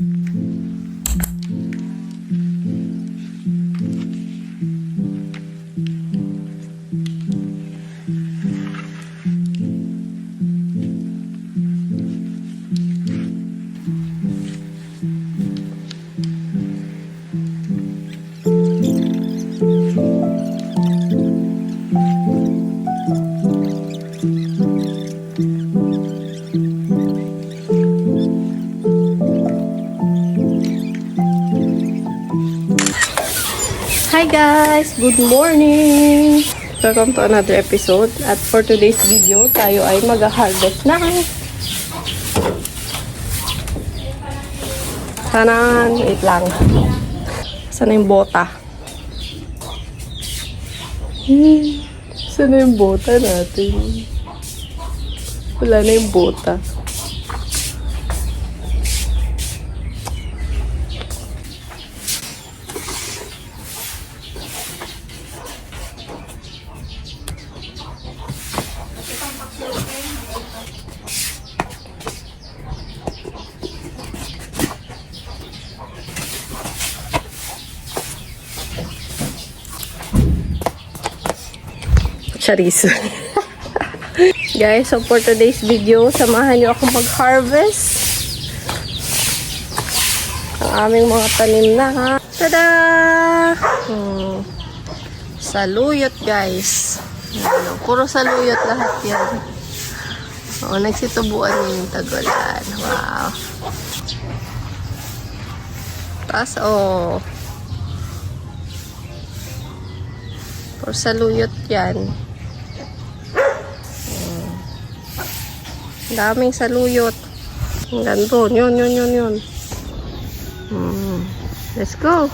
Mm-hmm. Hi guys! Good morning! Welcome to another episode. At for today's video, tayo ay mag-harvest ng Tanan! Wait lang. Sana yung bota? Hmm. Sana yung bota natin? Wala na yung bota. Charizo. Guys, so for today's video, samahan nyo ako mag-harvest. Ang aming mga tanim na ha. Tada! Hmm. Saluyot guys. Ano, puro saluyot lahat yan. Oo, nagsitubuan niyo yung tagulan. Wow. Tapos, oh. Puro saluyot yan. Daming saluyot. Ang ganda. Yun, yun, yun, yun. Hmm. Let's go.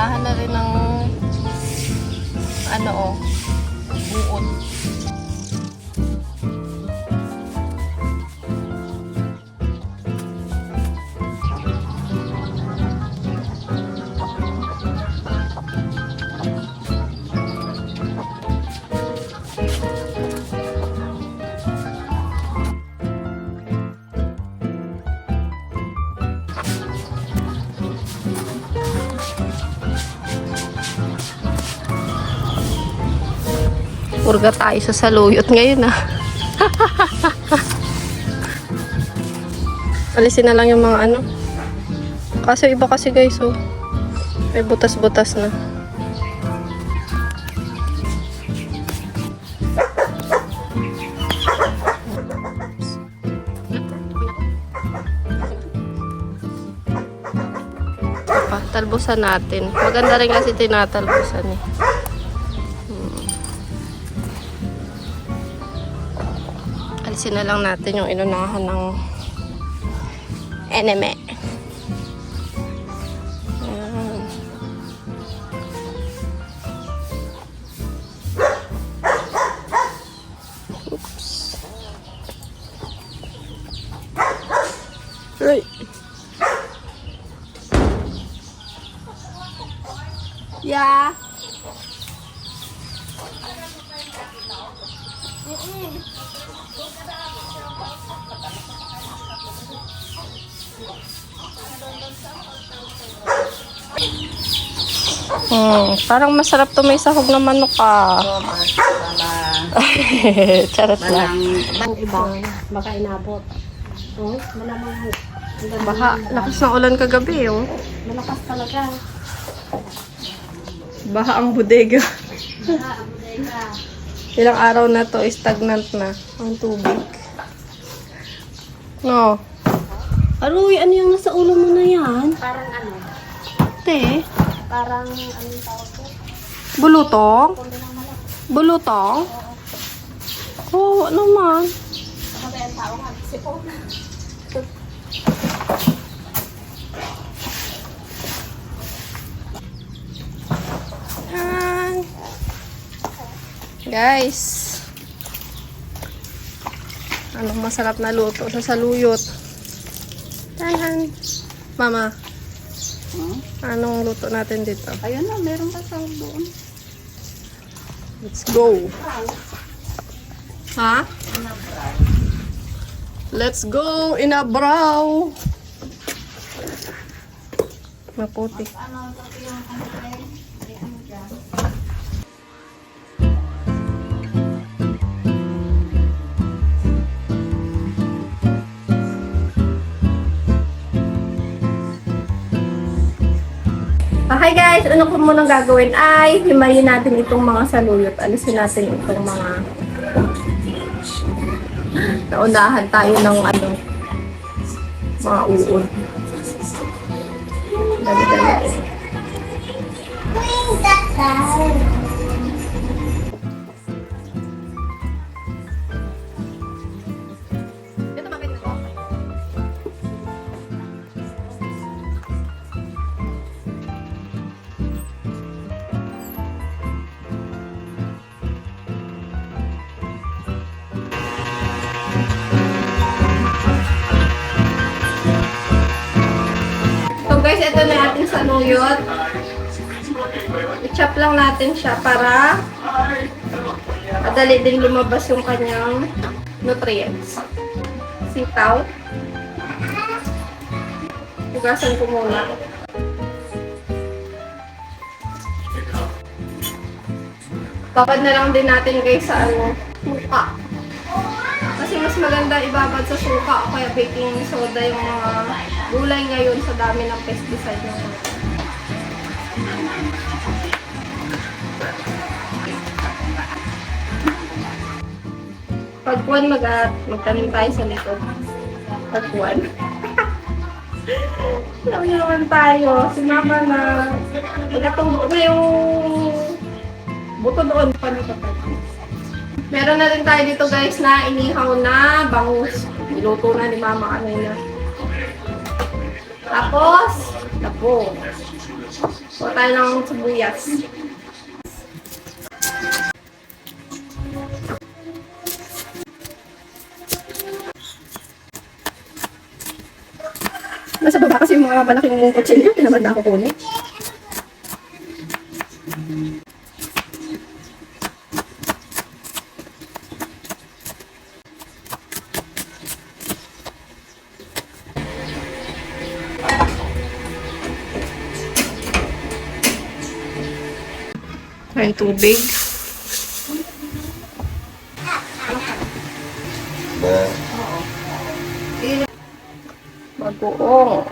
Unahan na rin ng Purga tayo sa saluyot ngayon ah. Alisin na lang yung mga ano. Kasi iba kasi guys oh. May butas-butas na. Talbusan natin. Maganda rin kasi tinatalbusan eh. Alisin na lang natin yung inunahan ng eneme. Oops. Right. Yeah. Hmm, parang masarap to may sahog na manok ah. Charot lang. Ang iba, baka inabot. Oh, malamang Baha, lakas ng ulan kagabi oh. malakas talaga. Baha ang bodega. Ah, ang bodega. Ilang araw na to, stagnant na ang tubig. No. Aroy, ano yung nasa ulo mo na yan? Parang ano, Te, parang anong tawag ko? bulutong? Kundi ng malaki. Bulutong? Oh, naman. Yan. Guys. Anong masarap na luto sa saluyot? Tahan. Mama, Hmm? anong luto natin dito? Ayun na, meron ka sa doon. Let's go. Ha? Let's go in a brow. Maputi. Okay guys, ano ko munang gagawin ay himayin natin itong mga saluyot. Alisin natin itong mga naunahan tayo ng ano mga uod. Dali-dali. Ito guys, ito na ating saluyot. I-chop lang natin siya para madali din lumabas yung kanyang nutrients. Sitaw. Hugasan ko muna. Babad na lang din natin guys sa ano, suka. Kasi mas maganda ibabad sa suka kaya baking soda yung mga gulay ngayon sa dami ng pesticide na Pagpuan mag magtanim tayo sa likod. Pagpuan. Alam naman tayo, si mama na nagkatubo na yung buto doon pa Meron na rin tayo dito guys na inihaw na bangus. Niluto na ni mama kanina. Tapos, lapo. Kuha tayo ng sibuyas. Nasa baba kasi yung mga malaking kutsilyo, tinamad na ako kunin. Ayun, tubig. Bagoong.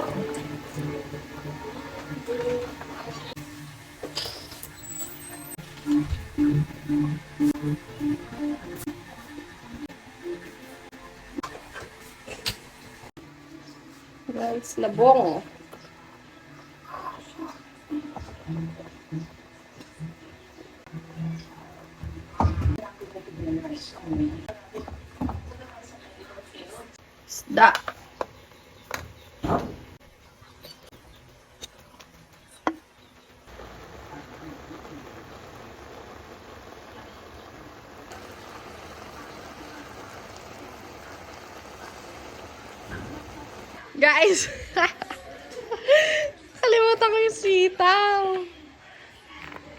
Guys, labong. Isda. Guys! Kalimutan ko yung sitaw.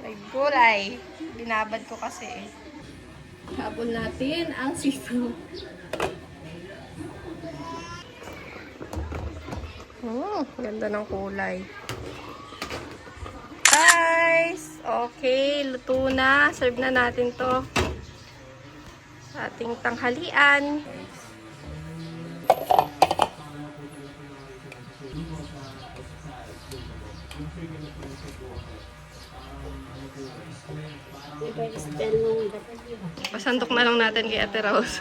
May gulay. Binabad ko kasi eh. Habon natin ang sitaw. Hmm, ganda ng kulay. Guys! Okay, luto na. Serve na natin to. Ating tanghalian. Iba Pasandok na lang natin kay Ate Rose.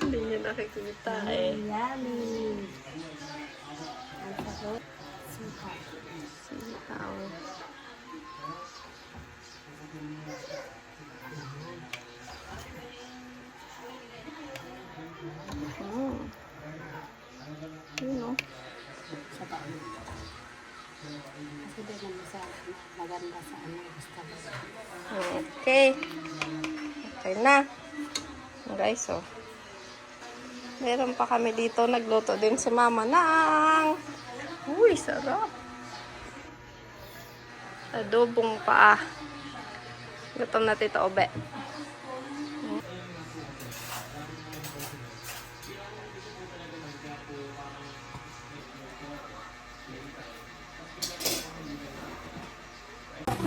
Hindi niya nakikita eh. Yummy! Ang sakot. Sitaw. Sitaw. Hmm. Oh. You know. Okay. Okay na. Guys, oh. Meron pa kami dito. Nagluto din si mama ng... Uy, sarap. Adobong paa. Gutom na tito Obe.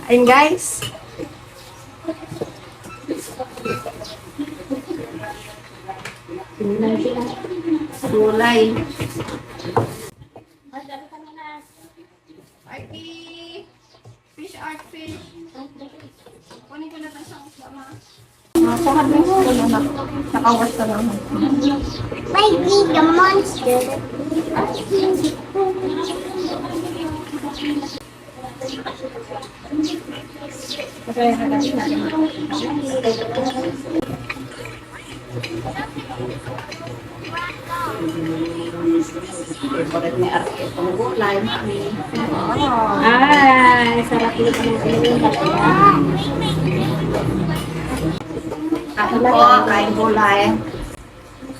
Ayun guys. Gulay. Fish art fish. Kunin ko na tayo sa usama. Nakakuha din ko na na. Nakawas na lang. Be the monster. Ay, sarap nito ng kanyang bakla. Kain po, kain gulay.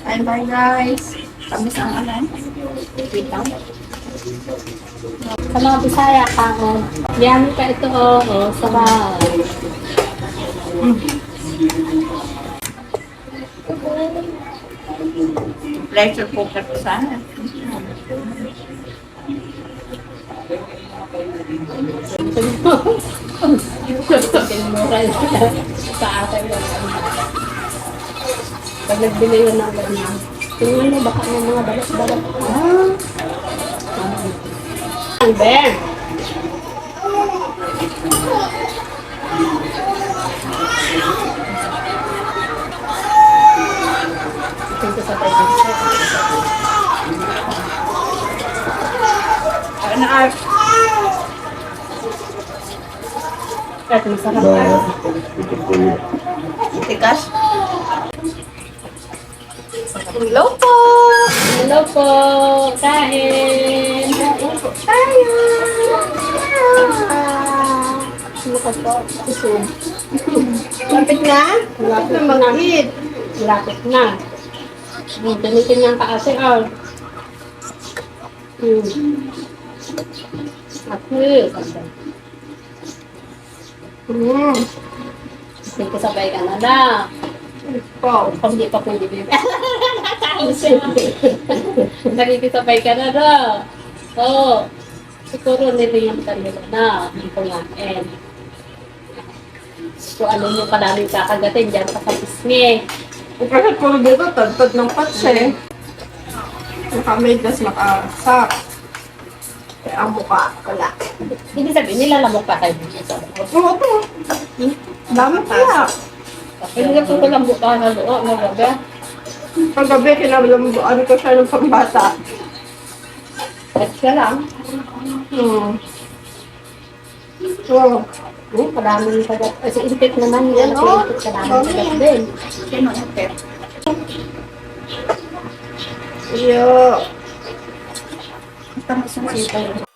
Kain bye guys. Kami sa alan. Dito. Sa mga Bisaya ka, oh. Yummy ka ito, oh. oh sabaw. Pleasure po ka sila sa akin. Pag nagbili yun ng ganyan. Tingnan mo, baka may mga balat-balat. Ah. Ben! Ito sa tayo. Ano ay? At masarap ka. Tikas. Hello po! Hello po! Kain! Tayo! Ka po? Isum. Lapit na? Lapit na mag-eat. Lapit na. Hmm, Gamitin niya ang kaase, oh. Hmm. Ako. Hmm. Sige, sabay ka na na. Po. Kung hindi pa pwede bibig. Nakikisabay ka na na. Oh. Siguro ka nila na. Ang kumain. Kung ano yung kadaming kakagatin dyan sa kapisngi. Kasi puro dito, tagtad ng patse. Nakamedlas makasak. Kaya ang mukha, wala. Hindi sabihin, nilalamok pa kayo dito. Oo, ito. Dami kaya. Hindi na po ko lang buka na loob, no, gabi. Paggabi, kinabalambuan ko siya ng pangbata. At siya lang. Hmm. Wow. Hmm, kadaming kagat. Kasi impit naman yan, kasi oh. impit kadaming kagat din. Sino ito? Iyo. Ito.